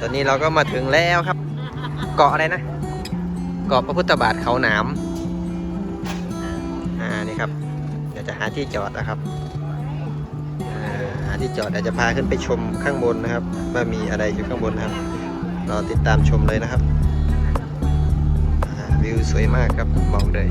ตอนนี้เราก็มาถึงแล้วครับ เกาะอะไรนะ เกาะพระพุทธบาทเขาหนามอ่านี่ครับ เดี๋ยวจะหาที่จอดนะครับอ่าหาที่จอดเดี๋ยวจะพาขึ้นไปชมข้างบนนะครับ ว่ามีอะไรอยู่ข้างบนนะครับรอติดตามชมเลยนะครับอ่าวิวสวยมากครับมองเลย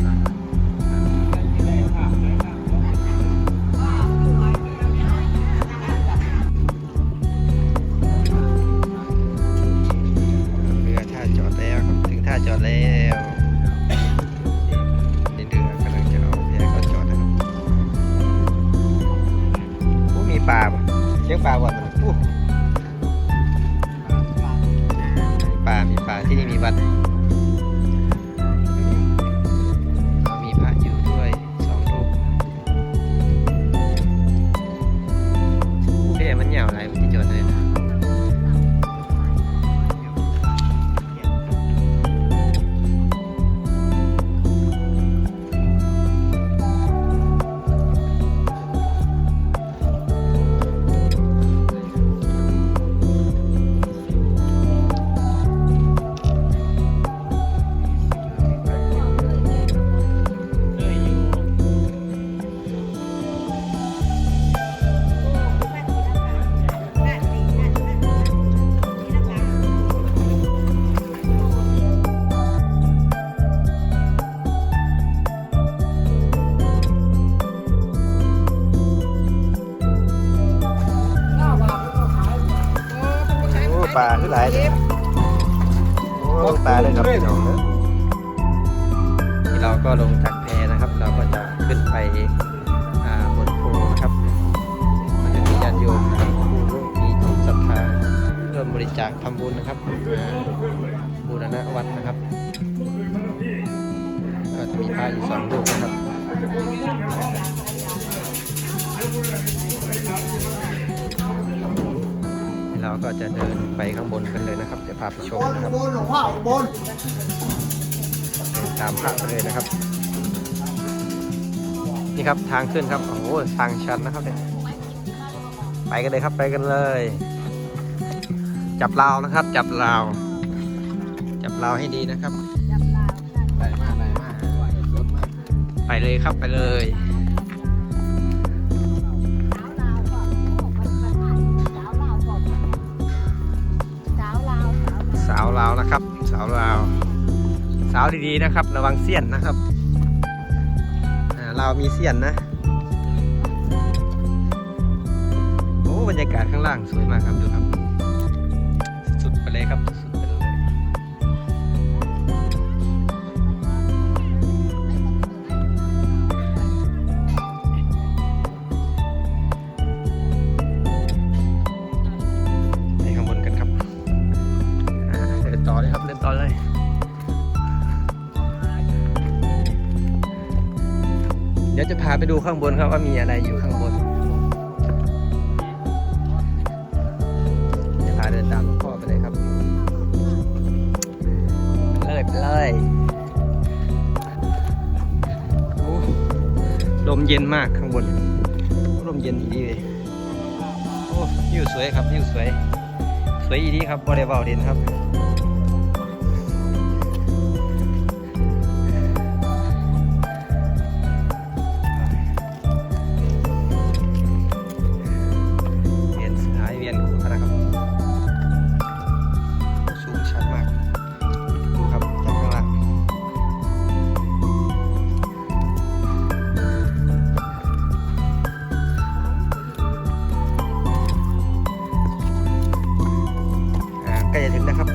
เราก็ลงจากแพนะครับ เราก็จะขึ้นไปอ่าบนภูนะครับมันจะมีญาติโยมนะครับผู้มีจิตศรัทธาร่วมบริจาคทำบุญนะครับบูรณะวัดนะครับก็จะมีพระอยู่สองรูปนะครับเราก็จะเดินไปข้างบนกันเลยนะครับเดี๋ยวพาไปชมนะครับบนหลวงพ่อบน ตามพระไปเลยนะครับ นี่ครับทางขึ้นครับโอ้โหทางชันนะครับเนี่ยไปกันเลยครับไปกันเลย จับราวนะครับ จับราว จับราวให้ดีนะครับไหลมากไหลมากรถมากไปเลยครับไปเลยสาวลาวนะครับ สาวลาว สาวดีๆนะครับ ระวังเสี้ยนนะครับเรามีเสี้ยนนะโอ้บรรยากาศข้างล่างสวยมากครับดูครับ ข้างบนครับว่ามีอะไรอยู่ข้างบนจะพาเดินตามพ่อไปเลยครับ เลยไปเลยโอ้ลมเย็นมากข้างบน ลมเย็นดีเลยโอ้วิวสวยครับวิวสวย สวยอีดีครับบริวารเด่นครับ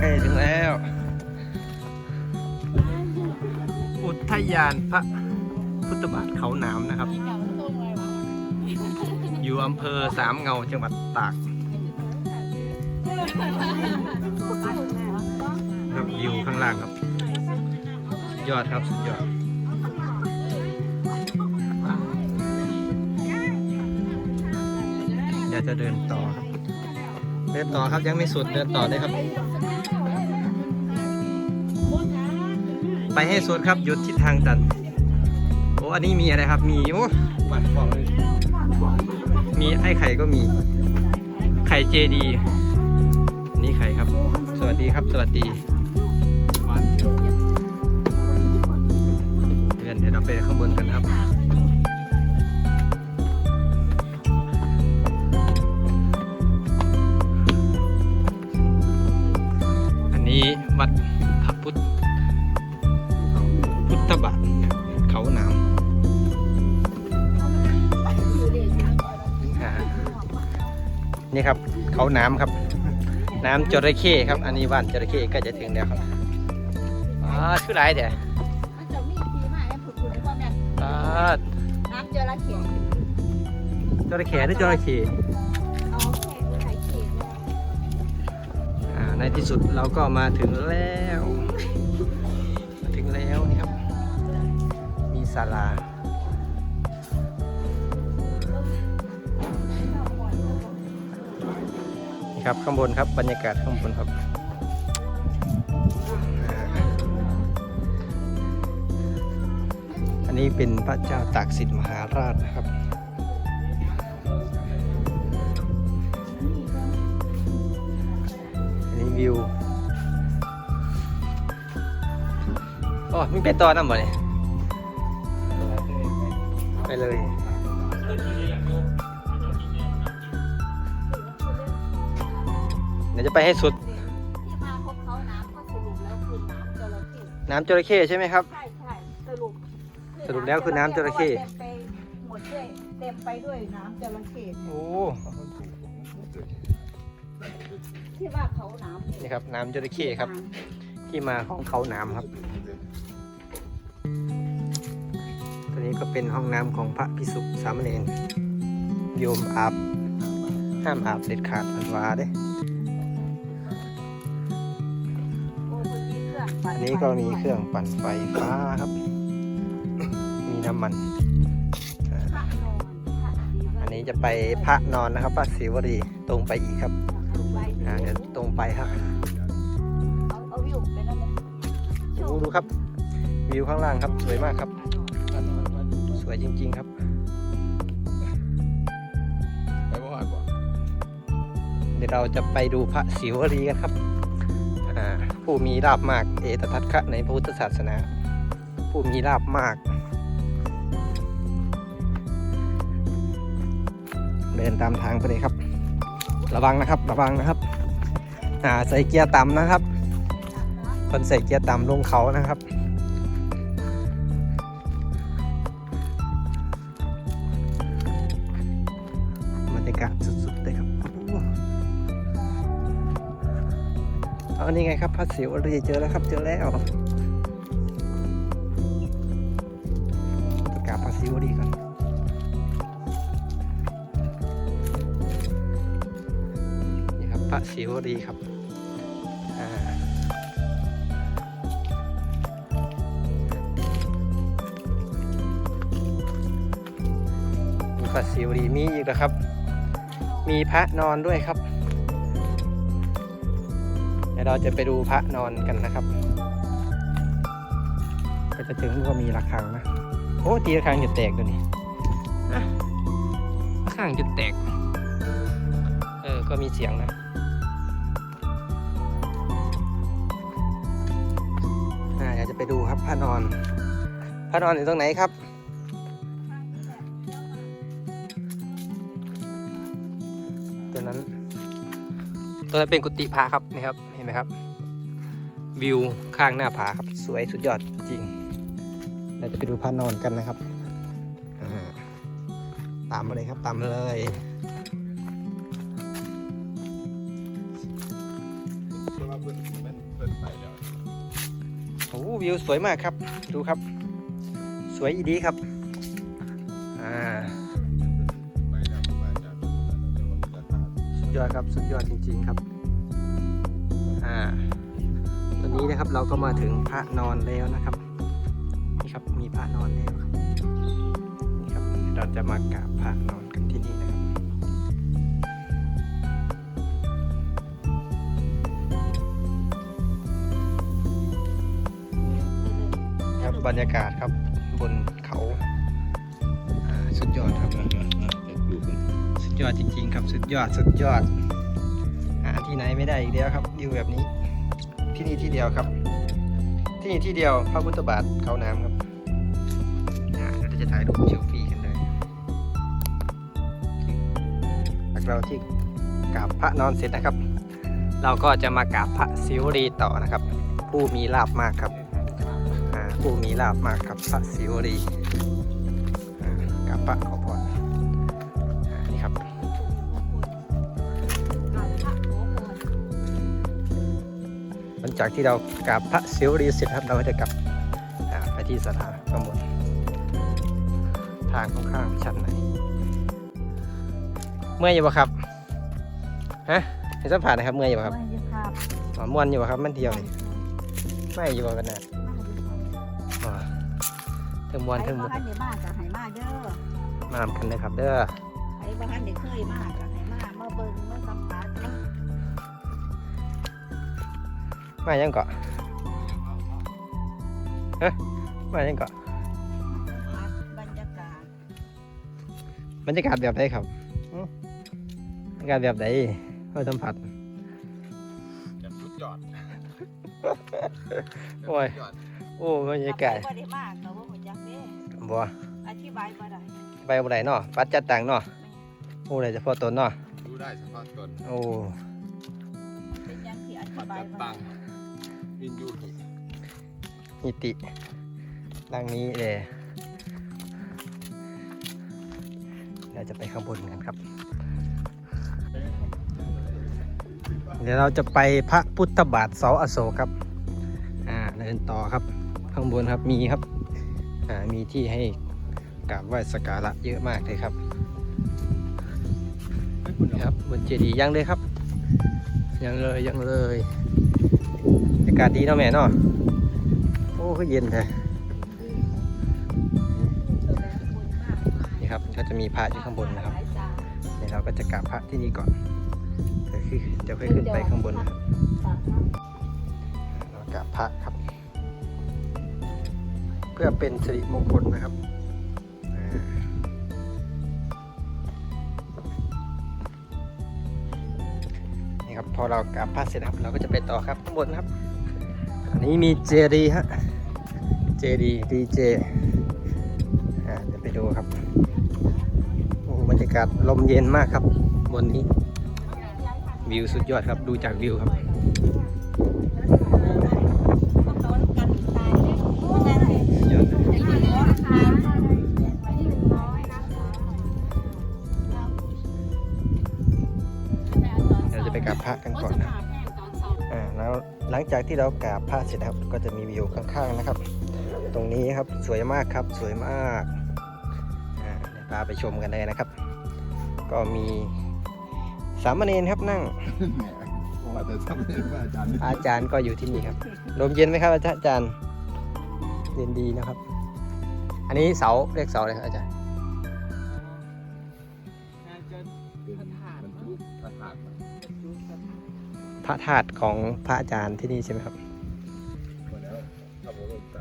ล้จะถึงนะครับใกล้จะถึงแล้ว อุทยานพระพุทธบาทเขาหนามนะครับ อยู่อำเภอสามเงาจังหวัดตากครับวิวข้างล่างครับสุดยอดครับสุดยอดเดี๋ยวจะเดินต่อครับเดินต่อครับยังไม่สุดเดินต่อได้ครับ ไปให้สุดครับหยุดทิศทางตันโอ้อันนี้มีอะไรครับ มีโอ้มีไอ้ไข่ก็มี ไข่เจดี นี่ไข่ครับ สวัสดีครับ สวัสดีเดี๋ยวเดี๋ยวเราไปข้างบนกันครับอันนี้วัด นี่ครับเขาหน้ำครับ น้ำจระเข้ครับ อันนี้บ้านจระเข้ใก็จะถึงแล้วครับอ่าชื่ออะไรเดี๋ยวมันจะมีทีมาให้ผุดผุดพ่อแม่อ่าน้ำเจระเข้จระเข้หรือจระเข้เอาแค่ดูไข่เค็มอ่าในที่สุดเราก็มาถึงแล้ว มาถึงแล้วนี่ครับ มีศาลา ครับข้างบนครับบรรยากาศข้างบนครับอันนี้เป็นพระเจ้าตากสินมหาราชนะครับอันนี้วิวโอ้มีเป็นตอนน้ำบ่เนี่ยไปเลย เดี๋ยวจะไปให้สุด ที่มาพบเขาน้ำก็สรุปแล้วคือน้ำเจระเข้น้ำจระเข้ใช่ไหมครับ ใช่ใช่สรุปสรุปแล้วคือน้ำจระเข้ เต็มไปหมดด้วยเต็มไปด้วยน้ำจระเข้โอ้ที่ว่าเขาน้ำนี่ครับน้ำจระเข้ครับ ที่มาของเขาน้ำครับตัวนี้ก็เป็นห้องน้ำของพระพิสุสามเณรโยมอาบห้ามอาบเด็ดขาดอันวาเด้ นนี้ก็มีเครื่องปั่นไฟฟ้าครับ มีน้ำมัน อันนี้จะไปพระนอนนะครับพระศิวรีตรงไปอีกครับเอาไว้อ่าเดี๋ยวตรงไปครับอาเอาวิวไปนั่นเลยดูดูครับ วิวข้างล่างครับสวยมากครับ สวยจริง ๆครับไปบ่ฮอดบ่เดี๋ยวเราจะไปดูพระศิวรีกันครับ ผู้มีลาบมากเอตทัคคะในพระพุทธศาสนา ผู้มีลาบมาก เดินตามทางไปเลยครับ ระวังนะครับระวังนะครับอ่าใส่เกียร์ต่ำนะครับคนใส่เกียร์ต่ำลงเขานะครับบรรยากาศสุดๆเลยครับ เอานี่ไงครับพระศิวรีเจอแล้วครับเจอแล้วประกาศพระศิวรีก่อนนี่ครับพระศิวรีครับพระศิวรีมีอีกแล้วครับ มีพระนอนด้วยครับ ยวเราจะไปดูพระนอนกันนะครับก็จะถึงก็มีระฆังนะโอ้ตีระฆังจะแตกตัวนี้อะระฆังจะแตก เออ ก็มีเสียงนะอ่าเดี๋ยวจะไปดูครับพระนอนพระนอนอยู่ตรงไหนครับตัวนั้นตัวนั้นเป็นกุฏิพระครับนี่ครับ ห็นไหมครับ วิวข้างหน้าผาครับ สวยสุดยอดจริง เราจะไปดูพระนอนกันนะครับอ่าตามมาเลยครับตามเลยโอ้วิวสวยมากครับ ดูครับ สวยอีดีครับ อ่า สุราษฎร์สุดยอดครับ สุดยอดจริง ๆ ครับ นี้นะครับ เราก็มาถึงพระนอนแล้วนะครับนี่ครับมีพระนอนแล้วครับนี่ครับเราจะมากราบพระนอนกันที่นี่นะครับครับบรรยากาศครับบนเขาอ่าสุดยอดครับสุดยอดจริงๆครับ สุดยอดสุดยอดหาที่ไหนไม่ได้อีกแล้วครับวิวแบบนี้ ที่นี่ที่เดียวครับ ที่นี่ที่เดียวพระพุทธบาทเขาน้ำครับอ่าเราจะถ่ายรูปเซลฟี่กันเลยหลังเราที่กราบพระนอนเสร็จนะครับ เราก็จะมากราบพระศิวลีต่อนะครับ ผู้มีลาบมากครับผู้มีลาบมากครับพระศิวลีกราบพระขอพร จากที่เรากราบพระศิวลีเสร็จครับเราก็จะกลับอ่าไปที่สถานข้างบนทางค่อนข้างชันหน่อยเมื่อยอยู่ปะครับฮะให้สัมผัสหนะครับเมื่อยอยู่ปะครับอ๋อม่วนอยู่ปะครับมันเดียวนี่ไม่อยู่ปะกันนะอ๋อเทิงม่วนไอ้เทิงบ้ม่วนานเดี๋ยวมาจะให้มาเด้อมาทำกันนะครับเด้อไอ้บ้านเดี๋ยวเคยมาจ มายังเกาะฮะมายังเกาะบรรยากาศบรรยากาศแบบไหนครับอืมบรรยากาศแบบไหนเราสัมผัสแบบสุดยอดโอ้ยแบบสุดดโอ้บรรยากาศบ่ได้มากแต่ว่าหัวจักเด้บัวอธิบายบ่ได้ไปบ่ได้เนาะปัดจัดต่างเนาะโอ้ได้เฉพาะตนเนาะดูได้เฉพาะตนโอ้เป็นอย่างที่อธิปัดบายจัดบ่ตัได้ินยูหินิติดังนี้เลยเราจะไปข้างบนกันครับ เดี๋ยวเราจะไปพระพุทธบาทเสาอโศกครับ อ่าเดินต่อครับ ข้างบนครับมีครับ อ่ามีที่ให้กราบไหว้สักการะเยอะมากเลยครับนะครับบนเจดีย์ยังเลยครับ ยังเลยยังเลยากาศดีเนาะแม่เนาะโอ้ก็เย็นแท้นี่ครับก็จะมีพระอยู่ข้างบนนะครับเดี๋ยวเราก็จะกราบพระที่นี่ก่อนเดี๋ยวคือเดี๋ยวค่อยขึ้นไปข้างบนนะครับเรากราบพระครับ เพื่อเป็นสิริมงคลนะครับนี่ครับพอเรากราบพระเสร็จครับ เราก็จะไปต่อครับข้างบนครับ อันนี้มีเจดีฮะ เจดีดีเจอ่าเดี๋ยวไปดูครับโอ้บรรยากาศลมเย็นมากครับ บนนี้ วิวสุดยอดครับ ดูจากวิวครับเราจะไปกราบพระกันก่อน งจากที่เรากราบพระเสร็จนะครับ ก็จะมีวิวข้างๆนะครับ ตรงนี้ครับสวยมากครับสวยมากอ่าเดี๋ยวพาไปชมกันเลยนะครับ ก็มีสามเณรครับนั่งแหมว่าแต่ทำเป็นว่าอาจารย์อาจารย์ก็อยู่ที่นี่ครับลมเย็นไหมครับอาจารย์เย็นดีนะครับ อันนี้เสาเรียกเสาเลยครับอาจารย์ พระธาตุของพระอาจารย์ที่นี่ใช่ไหมครับทำโมโลใจ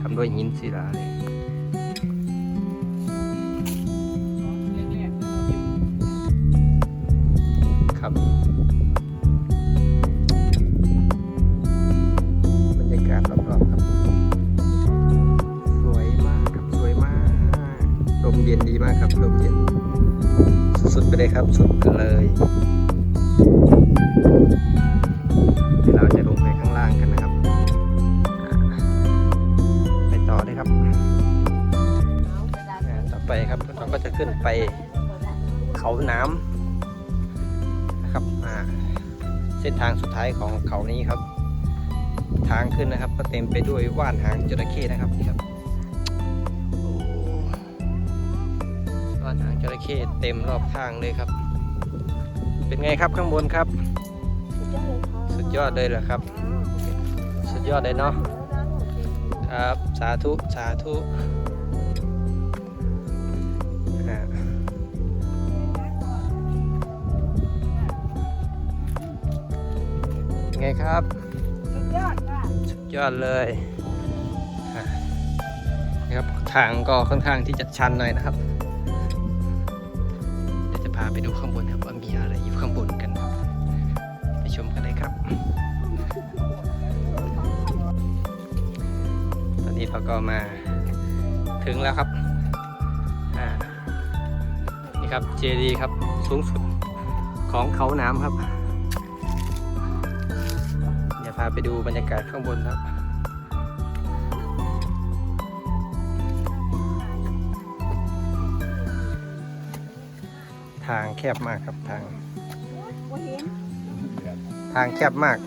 ทำด้วยหินศิลาเลย เย็นดีมากครับลมเย็นสุดๆไปเลยครับ สุดกันเลยเดี๋ยวเราจะลงไปข้างล่างกันนะครับ ไปต่อเลยครับต่อไปครับเราก็จะขึ้นไปเขาน้ำนะครับเส้นทางสุดท้ายของเขานี้ครับ ทางขึ้นนะครับ ก็เต็มไปด้วยว่านหางจระเข้นะครับนี่ครับ ระเข้เต็มรอบทางเลยครับ เป็นไงครับข้างบนครับ สุดยอดเลยเหรอครับ สุดยอดเลยเนาะครับสาธุสาธุไงครับ สุดยอดค่ะสุดยอดเลยนะครับทางก็ค่อนข้างที่จะชันหน่อยนะครับ ไปดูข้างบนนะครับว่ามีอะไรอยู่ข้างบนกันครับ ไปชมกันเลยครับ ตอนนี้เราก็มาถึงแล้วครับนี่ครับเจดีครับสูงสุดของเขาน้ำครับ เดี๋ยวพาไปดูบรรยากาศข้างบนครับ ทางแคบมากครับทาง ทางแคบมาก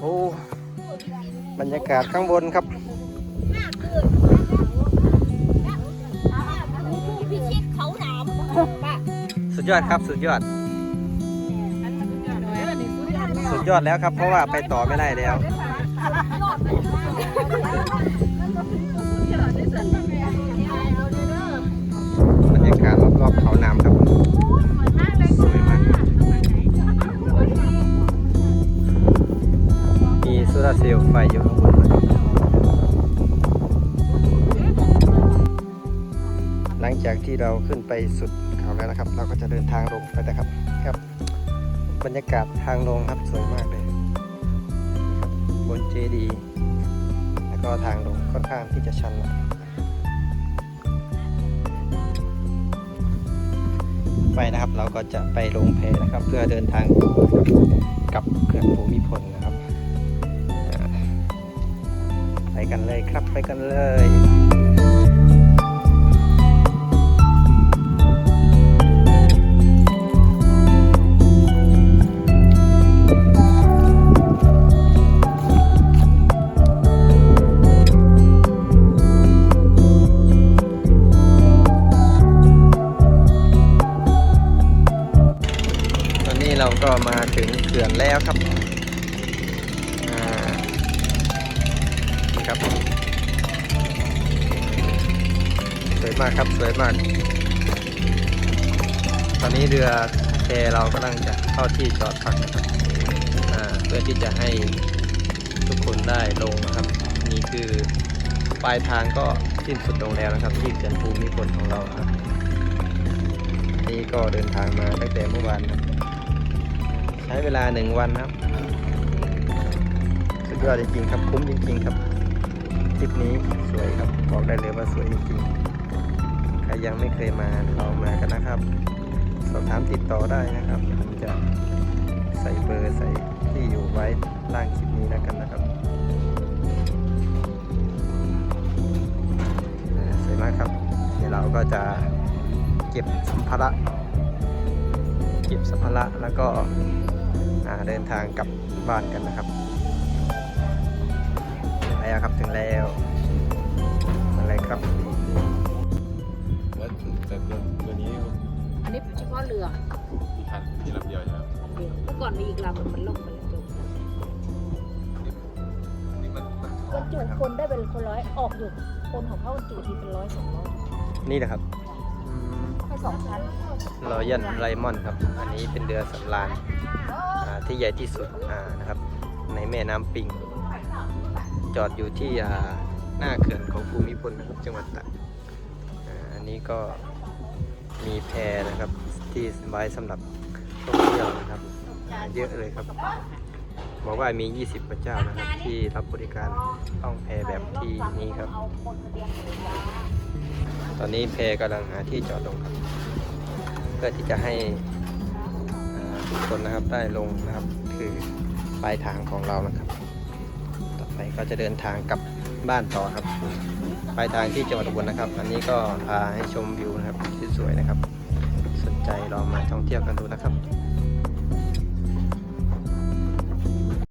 โอ้บรรยากาศข้างบนครับสุดยอดครับสุดยอด สุดยอดแล้วครับ เพราะว่าไปต่อไม่ได้แล้ว เขาน้ำครับสวยมากครับมีโซลาเซลล์ไฟอยู่ข้างบนหลังจากที่เราขึ้นไปสุดเขาแล้วนะครับ เราก็จะเดินทางลงไปนะครับครับ บรรยากาศทางลงครับสวยมากเลยบนเจดี แล้วก็ทางลงค่อนข้างที่จะชันหน่อย ไปนะครับ เราก็จะไปลงแพนะครับ เพื่อเดินทางต่อนะครับกับเขื่อนภูมิพลนะครับ ไปกันเลยครับไปกันเลย ก็มาถึงเขื่อนแล้วครับครับ สวยมากครับสวยมาก ตอนนี้เรือแพเรากำลังจะเข้าที่จอดพักนะครับเพื่อที่จะให้ทุกคนได้ลงนะครับ นี่คือปลายทางก็สิ้นสุดลงแล้วนะครับ ที่เขื่อนภูมิพลของเราครับ นี่ก็เดินทางมาตั้งแต่เมื่อวานครับ ช้เวลาหนึ่งวันครับ สุดยอดจริงๆครับ คุ้มจริงๆครับทริปนี้สวยครับบอกได้เลยว่าสวยจริงๆใครยังไม่เคยมาลองมากันนะครับ สอบถามติดต่อได้นะครับผมจะใส่เบอร์ใส่ที่อยู่ไว้ล่างคลิปนี้แล้วกันนะครับสวยมากครับ เดี๋ยวเราก็จะเก็บสัมภาระเก็บสัมภาระแล้วก็ เดินทางกลับบ้านกันนะครับถึงแล้วครับถึงแล้วอะไรครับแล้วแต่ตัวตัวนี้อันนี้เฉพาะเรือที่คันที่ลำเดียวใช่ไหมเมื่อก่อนมีอีกลำมันล่มไปแล้วจมนี่มันมันบรรจุคนได้เป็นคนร้อยออกอยู่คนของเขาบรรจุทีเป็นร้อยสองร้อยนี่นะครับแค่สองชั้นรอยันไรมอนครับ อันนี้เป็นเรือสำราญอ่า ที่ใหญ่ที่สุดนะครับ ในแม่น้ำปิง จอดอยู่ที่หน้าเขื่อนของภูมิพลนะครับจังหวัดตากอันนี้ก็มีแพนะครับที่ไว้สำหรับท่องเที่ยวนะครับเยอะเลยครับบอกว่ามี 20พระเจ้านะครับ ที่รับบริการล่องแพแบบที่นี้ครับ ตอนนี้แพกำลังหาที่จอดลงครับ เพื่อที่จะให้ ทุกคนนะครับได้ลงนะครับคือปลายทางของเรานะครับ ต่อไปก็จะเดินทางกลับบ้านต่อครับ ปลายทางที่จังหวัดอุบลนะครับ อันนี้ก็พาให้ชมวิวนะครับที่สวยนะครับ สนใจลองมาท่องเที่ยวกันดูนะครับ